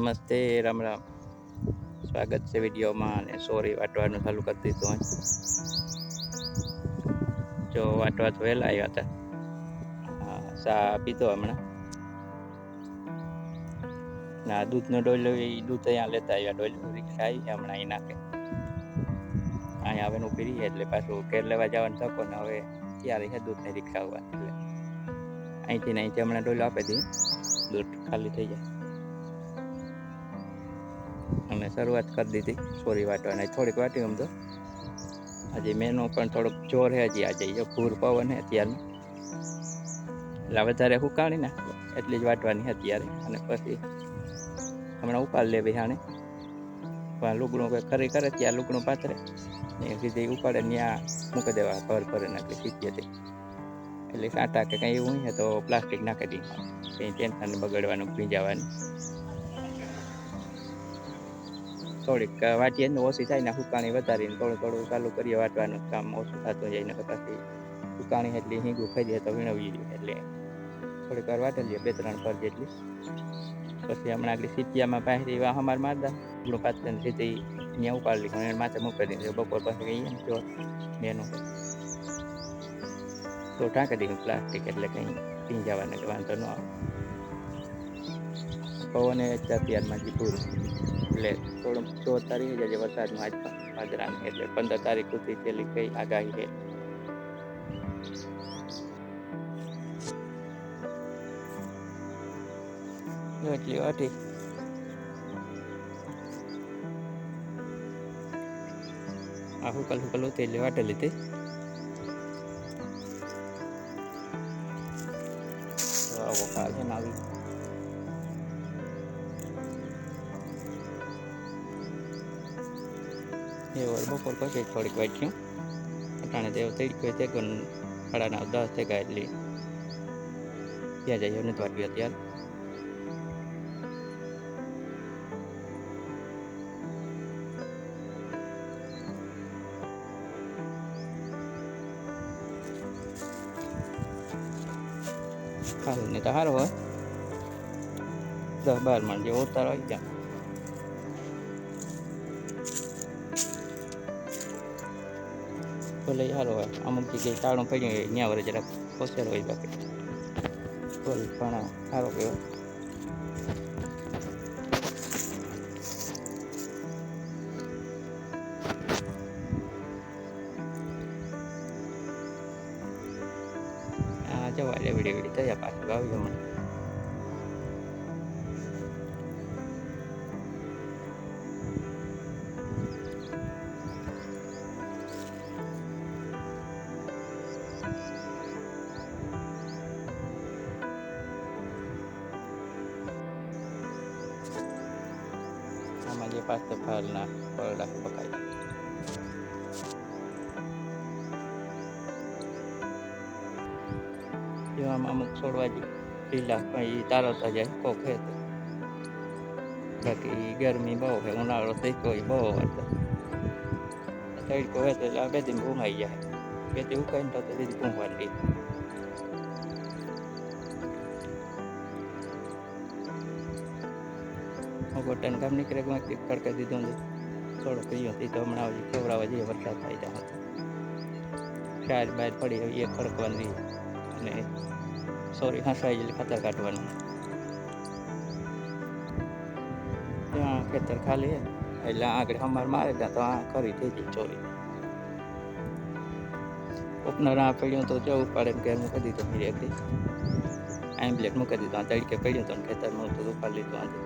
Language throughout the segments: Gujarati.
નમસ્તે, રામ રામ. સ્વાગત છે વિડીયોમાં અને સોરી, વાટવાનું ચાલુ કરી દીધું હોય. જો વાટવા તો વહેલા આવ્યા હતા. ચા પીધો હમણાં. ના, દૂધનો ડોલો એ દૂધ અહીંયા લેતા આવ્યા, ડોલો રિક્ષા આવી હમણાં અહીં નાખે. અહીંયા આવે ઊભી રહીએ એટલે પાછું ઘેર લેવા જવાનું થકો ને હવે ત્યારે છે દૂધની રિક્ષા આવવાની એટલે. અહીંથી ને અહીંથી હમણાં ડોલો આપી દઈએ દૂધ ખાલી થઈ જાય. અને શરૂઆત કરી દીધી સોરી વાટવાની થોડીક વાટી આમ તો. હજી મેનો પણ થોડોક જોર છે હજી આજે, જો પૂર પવન છે અત્યારનું. એટલે વધારે હુકાણી એટલી જ વાટવાની અત્યારે. અને પછી હમણાં ઉપાડ લેવી હાણે. પણ લુગડું કોઈ ખરી કરે ત્યાં લુગડું પાથરે. ને સીધી ઉપાડે ત્યાં મૂકી દેવા, ભર ભરે નાખે સીધીએથી એટલે સાટા કે કંઈ એવું હોય તો પ્લાસ્ટિક નાખી દઈએ. કંઈ ટેન્શન બગડવાનું, ભીંજાવાનું. થોડીક વાટીએ ને ઓછી થાય ને હુકાણી વધારીને થોડું થોડું ચાલુ કરીએ વાટવાનું કામ ઓછું થતું જાય ને પછી હુકાણી એટલી હિંગું ખાઈ દઈએ તો વીણવી દઈએ એટલે થોડીક વાર વાટી લઈએ બે ત્રણ પર જેટલી. પછી હમણાં આગળ સીટિયામાં એવા અમારે મારદા આપણું પાત્ર સીધી ત્યાં ઉપાડી લીધું, એને માથે મૂકી દીધું, બપોર પાસે કહીએ ને જો મેનું તો ઢાંકી દીધું પ્લાસ્ટિક એટલે કંઈ પી જવાને કે વાંધો ન આવે. પવને અત્યારમાં જે પૂરું એટલે થોડુંક ચોર તારીખ જજે વરસાદનું આજ પાદરા એટલે પંદર તારીખ સુધી છેલ્લી કઈ આગાહી છે. જો એટલી વાટી. આ હુકલ હુકલ હોતી એટલે વાટે લીધી આવો કાલ છે ને આવી. એ વાર બપોર પછી થોડીક વાંચ્યું અટાણે તેઓ તડકો તે ગણ સાડા નવ દસ થઈ ગયા એટલે ત્યાં જઈએ નથી વાગ્યું અત્યારે સારું નહીં તો સારું હોય દસ બાર મણ જેવો ઉતારો જાય ભલે સારો હોય અમુક જગ્યાએ તાળું પડ્યું હોય, ત્યાં વડે જરાક પોસેર હોય બાકી. બોલ પણ સારો કહેવાય જવા રે વિડી વિડી થયા પાછું આવી મને. જે પરડા પકાય એવામાં અમુક છોડવા લીલા પણ એ તારવતા જાય કોક હે તો બાકી ગરમી બહુ છે ઉનાળો તડકો એ બહુ હતો તડકો હોય તો એટલે આ દિન ભૂમાઈ જાય બે દી ઉકાઈને તો દીદી ભૂંગવાની ગોટાને કામ નીકળે કે કંઈક ખડકે દીધું થોડો પીયો હતી તો હમણાં હજી ખવડાવવા જઈએ, વરસાદ થાય ત્યાં ચાર બહાર પડી એ ખડકવાની અને સોરી હસાઈ એટલે ખાતર કાઢવાનું. ત્યાં ખેતર ખાલી એટલે આગળ હમાર મારે ત્યાં તો આ કરી થઈ ચોરી. ઉપનર આ પડ્યું તો જવું પડે કે મૂકી દીધું મેરી એકથી એમ્બ્લેટ મૂકી દીધું, આ તડકે પડ્યું તો ખેતરમાં તો ઉપાડી લીધું આજે.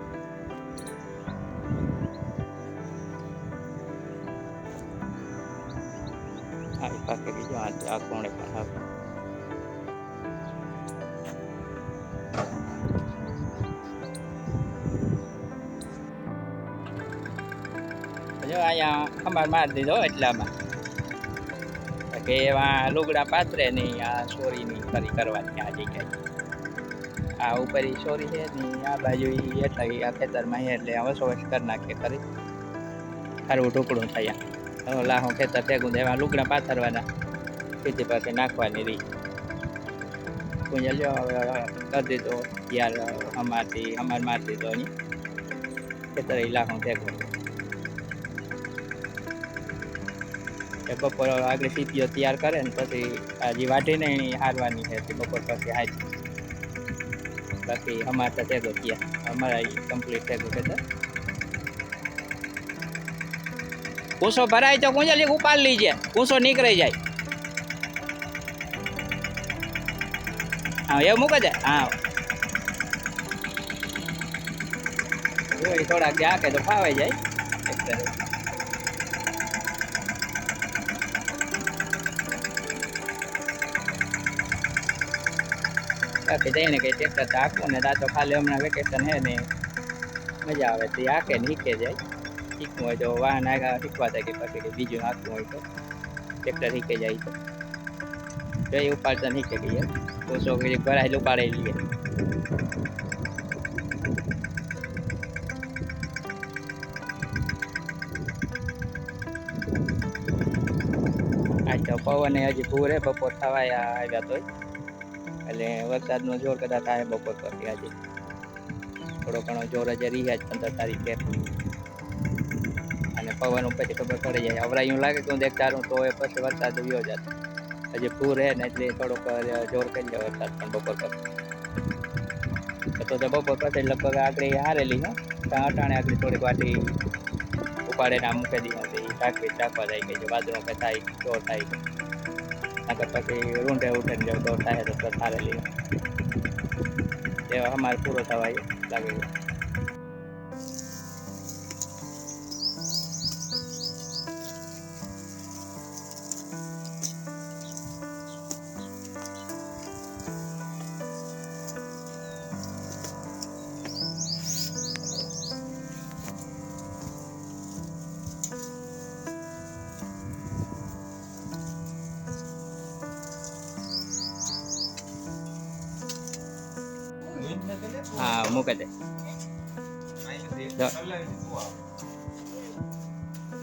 જો અહીંયા ખંભાર મારી દીધો એટલામાં. કે એવા લુગડા પાથરે નહીં, આ ચોરીની ફરી કરવાની આ જગ્યાએ આ ઉપર ચોરી છે ને આ બાજુ એટલા આ ખેતરમાં એટલે વસો વસ કરી નાખે ખરી. ખારું ઢોકળું થયા હવે લાહું ખેતર ભેગું દેવા લુગડા પાથરવાના. ખેતી પાસે નાખવાની રીત પૂંજા લ્યો હવે કરી દીધો. યાર, અમારથી, અમાર મારી દીધો ખેતર ઇલાકો ભેગો. એ બપોર આગળ સીપીઓ તૈયાર કરે ને પછી હજી વાટીને એની હારવાની છે બપોર પછી હાજ બાકી અમારે તો ભેગો ત્યાં અમારા કમ્પ્લીટ ભેગો ખેતર કૂસો ભરાય તો કુંજલી ઉપાડ લીજે કૂસો નીકળી જાય. હા, એવું મૂકે છે હા. થોડાક જાકે તો ફાવાઈ જાય. બાકી જઈને કઈ ટ્રેક્ટર તો હાંકવું ને દાંતો ખાલી હમણાં વેકેશન હે ને મજા આવે તો હાકે ને શીખે જાય. શીખવું હોય તો વાહન આગળ શીખવા થાય કે પછી બીજું હાંકવું હોય તો. ટ્રેક્ટર શીખે જાય તો. જો એ ઉપાડતા શીખે ગઈ કોસો કરી ભરાય ઉપાડી લઈએ. આ તો પવન હજી પૂરે બપોર થવાયા આવ્યા તોય. એટલે વરસાદનો જોર કદાચ થાય બપોર પછી આજે. થોડો ઘણો જોર હજી રહ્યા જ પંદર તારીખે. અને પવન ઉપરથી ખબર પડી જાય. અવરાયું લાગે કે હું દેખતા રહું તો એ પછી વરસાદ વ્યો જાત હજી પૂર હે ને એટલે થોડોક જોર કરી જાય વરસાદ પણ બપોર પછી તો તો બપોર પછી લગભગ આગળ હારેલી હો. ત્યાં અટાણે આગળ થોડીક વાટી ઉપાડે ના મૂકી દીધી ઢાંકવી રાખવા જાય કે જો વાદળો કે થાય ચોર થાય. નકર પછી રૂંઢે ઉઠે ને જો જોર થાય તો બસ હારેલી એ અમારે પૂરો થવા લાગે છે. મૂકે દે.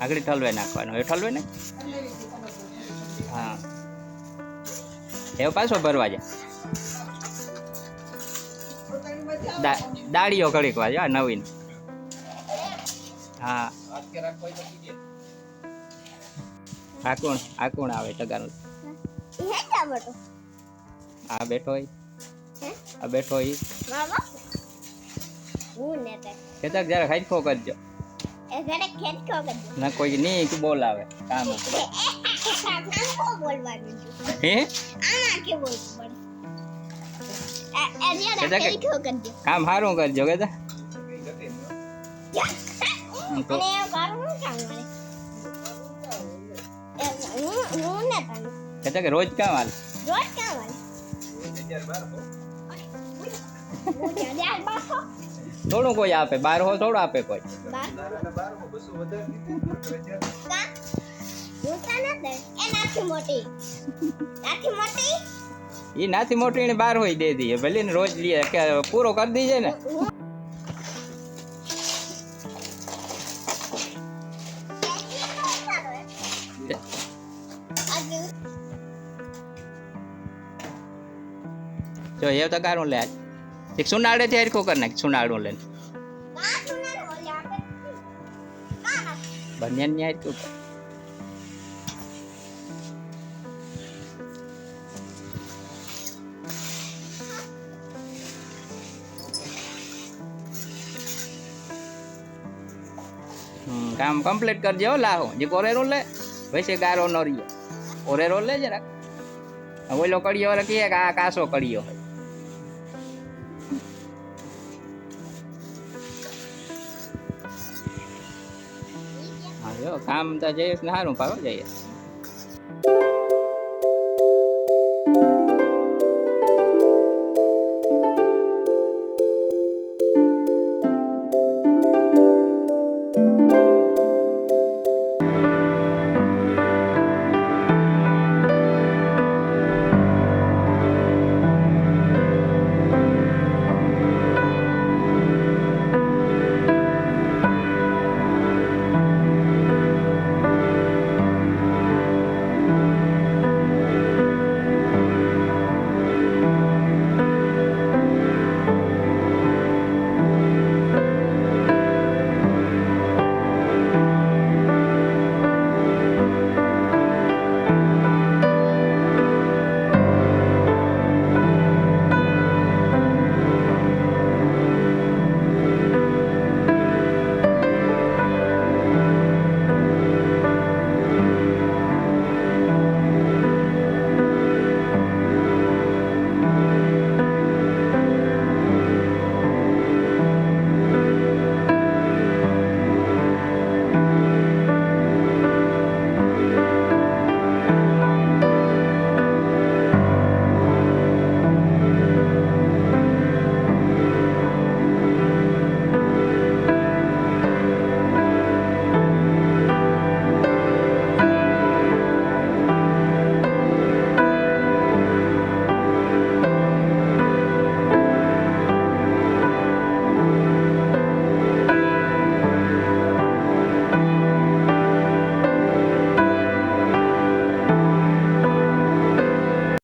આગળ ઠલવે નાખવાનો. એ ઠલવે ને? હા. એવો પાછો ભરવા જાય. દાડીઓ ઘડીક વાર આ નવીન. હા. આકુણ આકુણ આવે ટગાનું આ બેઠો હોય આ બેઠો હોય હું ને તે ખેતર જરા ખાઈખો કરજો એ ઘરે ખેત ખો કરજો ના કોઈ નહીં કે બોલાવે કામ હતું. આમાં કો બોલવાનું હે આમાં કે બોલવું પડે કામ સારું કરજો કે તા? હું તો અને એ કરું કામ મળે એ હું હું ને તને કહેતા કે રોજ કામ હાલ રોજ કામ મળે હું જ્યાં જ્યાં બાપો થોડું કોઈ આપે બાર હો થોડું આપે કોઈ. એ નાથી મોટી એને બાર હોય દે દઈએ ભલે ને રોજ લઈએ પૂરો કરી દીજે ને. જો, એ તો કારું લે. આજ એક સુનાડે થી હરખું કરી નાખ સુનાડો લઈને. બંને હરખું કર. કામ કમ્પ્લીટ કરજે લાહો જે કોરેરો લે વૈસે ગારો ન રહ્યો ઓરેરો લે જરાક. ઓલો કડિયો કે આ કાસો કડિયો હોય. કામ તો જઈએ ને સારું પાડો જઈએ.